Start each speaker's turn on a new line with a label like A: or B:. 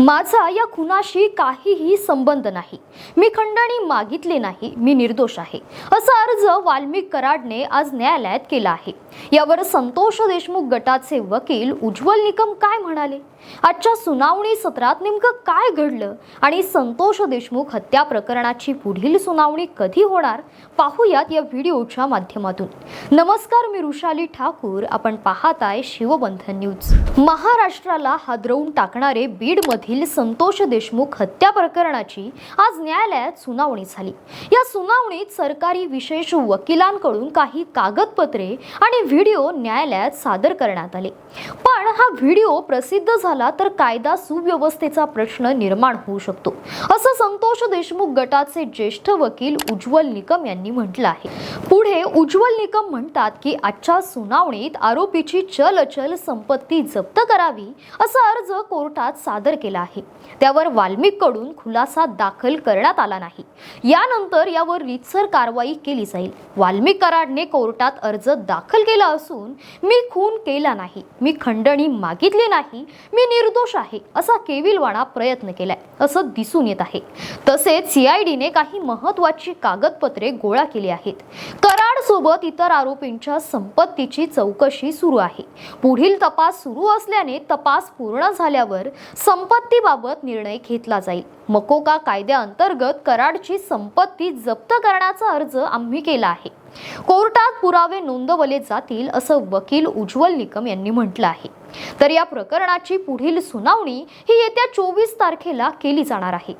A: माझा या खुनाशी काहीही संबंध नाही. मी खंडणी मागितले नाही. मी निर्दोष आहे. असा अर्ज वाल्मिक कराडने आज न्यायालयात केला आहे. यावर संतोष देशमुख गटाचे वकील उज्ज्वल निकम काय म्हणाले? आजच्या सुनावणी सत्रात नेमकं काय घडलं? आणि संतोष देशमुख हत्या प्रकरणाची पुढील सुनावणी कधी होणार? पाहूयात या व्हिडिओच्या माध्यमातून. नमस्कार मी रुशाली ठाकूर. आपण पाहताय शिवबंधन न्यूज. महाराष्ट्राला हादरवून टाकणारे मधील संतोष देशमुख हत्या प्रकरणाची आज न्यायालयात सुनावणी झाली. या सुनावणीत सरकारी विशेष वकिलांकडून काही कागदपत्रे आणि व्हिडिओ न्यायालयात सादर करण्यात आले. पण हा व्हिडिओ प्रसिद्ध झाला तर कायदा सुव्यवस्थेचा प्रश्न निर्माण होऊ शकतो असं संतोष देशमुख गटाचे ज्येष्ठ वकील उज्ज्वल निकम यांनी म्हटलं आहे. पुढे उज्ज्वल निकम म्हणतात की आजच्या सुनावणीत आरोपीची चल अचल संपत्ती जप्त करावी असा अर्ज कोर्टात सादर केला आहे. त्यावर वाल्मिककडून खुलासा दाखल करण्यात आला नाही. यानंतर यावर रीतसर कारवाई केली जाईल. वाल्मिक कराडने कोर्टात अर्ज दाखल केला असून मी खून केला नाही. मी खंडणी मागितली नाही. मी निर्दोष आहे असा केविलवाणा प्रयत्न केलाय असं दिसून येत आहे. तसेच सीआयडीने काही महत्वाची कागदपत्रे गोळा केली आहेत. कराड सोबत इतर आरोपींच्या संपत्तीची चौकशी सुरू आहे. पुढील तपास सुरू असल्याने तपास पूर्ण झाल्यावर संपत्तीबाबत निर्णय घेतला जाईल. मकोका कायद्याअंतर्गत कराडची संपत्ती जप्त करण्याचा अर्ज आम्ही केला आहे. कोर्टात पुरावे नोंदवले जातील असं वकील उज्ज्वल निकम यांनी म्हटलं आहे. तर या प्रकरणाची पुढील सुनावणी ही येत्या चोवीस तारखेला केली जाणार आहे.